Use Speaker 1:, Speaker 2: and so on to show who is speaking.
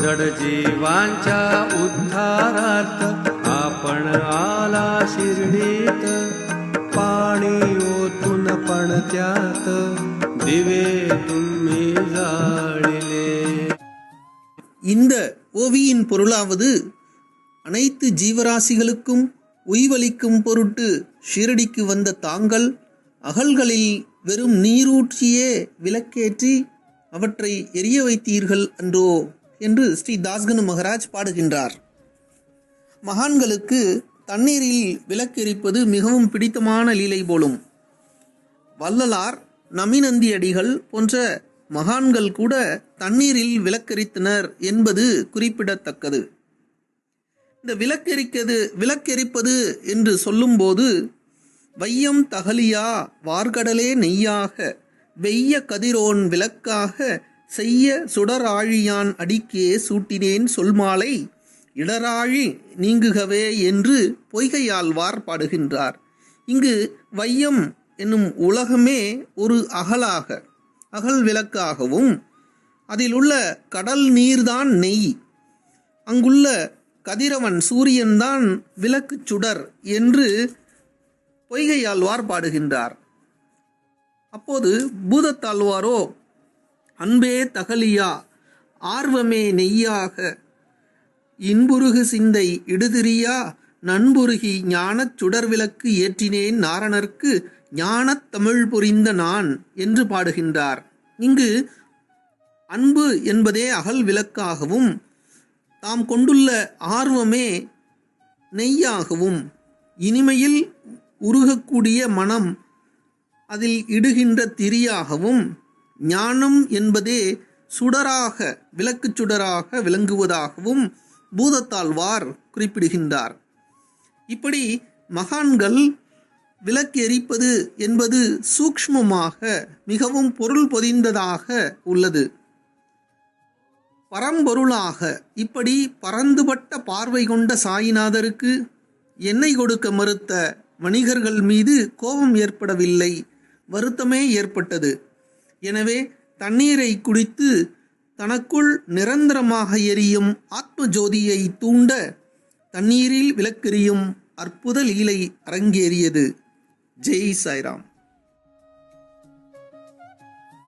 Speaker 1: जडजीवांच्या उद्धारार्थ आपण आला शिर्डीत पाणी ओतून पणत्यात दिवे तुम्ही जाळिले
Speaker 2: இந்த ஓவியின் பொருளாவது அனைத்து ஜீவராசிகளுக்கும் உய்வளிக்கும் பொருட்டு ஷீரடிக்கு வந்த தாங்கள் அகல்களில் வெறும் நீரூற்றியே விளக்கேற்றி அவற்றை எரிய வைத்தீர்கள் அன்றோ என்று ஸ்ரீ தாஸ்கனு மகராஜ் பாடுகின்றார். மகான்களுக்கு தண்ணீரில் விளக்கெரிப்பது மிகவும் பிடித்தமான லீலை போலும். வள்ளலார் நமிநந்தி அடிகள் போன்ற மகான்கள் கூட தண்ணீரில் விளக்கெரித்தனர் என்பது குறிப்பிடத்தக்கது. இந்த விளக்கெரிக்கது விளக்கெரிப்பது என்று சொல்லும்போது வையம் தகலியா வார்கடலே நெய்யாக வெய்ய கதிரோன் விளக்காக செய்ய சுடராழியான் அடிக்கே சூட்டினேன் சொல்மாலை இடராழி நீங்குகவே என்று பொய்கையாழ்வார் பாடுகின்றார் இங்கு வையம் என்னும் உலகமே ஒரு அகலாக அகல் விளக்காகவும் அதில் உள்ள கடல் நீர்தான் நெய். அங்குள்ள கதிரவன் சூரியன்தான் விளக்குச் சுடர் என்று பொய்கையாழ்வார் பாடுகின்றார் அப்போது பூதத்தாழ்வாரோ அன்பே தகலியா ஆர்வமே நெய்யாக இன்புருகு சிந்தை இடுதிரியா நண்புருகி ஞானச் சுடர்விளக்கு ஏற்றினேன் நாரணர்க்கு ஞானத் தமிழ் புரிந்த நான் என்று பாடுகின்றார். இங்கு அன்பு என்பதே அகல் விளக்காகவும் தாம் கொண்டுள்ள ஆர்வமே நெய்யாகவும் இனிமையில் உருகக்கூடிய மனம் அதில் இடுகின்ற திரியாகவும் ஞானம் என்பதே சுடராக விளக்குச் சுடராக விளங்குவதாகவும் பூதத்தாழ்வார் குறிப்பிடுகின்றார். இப்படி மகான்கள் விளக்கு எரிப்பது என்பது சூக்ஷ்மமாக மிகவும் பொருள் பொதிந்ததாக உள்ளது. பரம்பொருளாக இப்படி பரந்துபட்ட பார்வை கொண்ட சாயிநாதருக்கு எண்ணெய் கொடுக்க மறுத்த வணிகர்கள் மீது கோபம் ஏற்படவில்லை. வருத்தமே ஏற்பட்டது. எனவே தண்ணீரை குடித்து தனக்குள் நிரந்தரமாக எரியும் ஆத்ம ஜோதியை தூண்ட தண்ணீரில் விளக்கெறியும் அற்புத லீலை அரங்கேறியது. ஜெய் சாய்ராம்.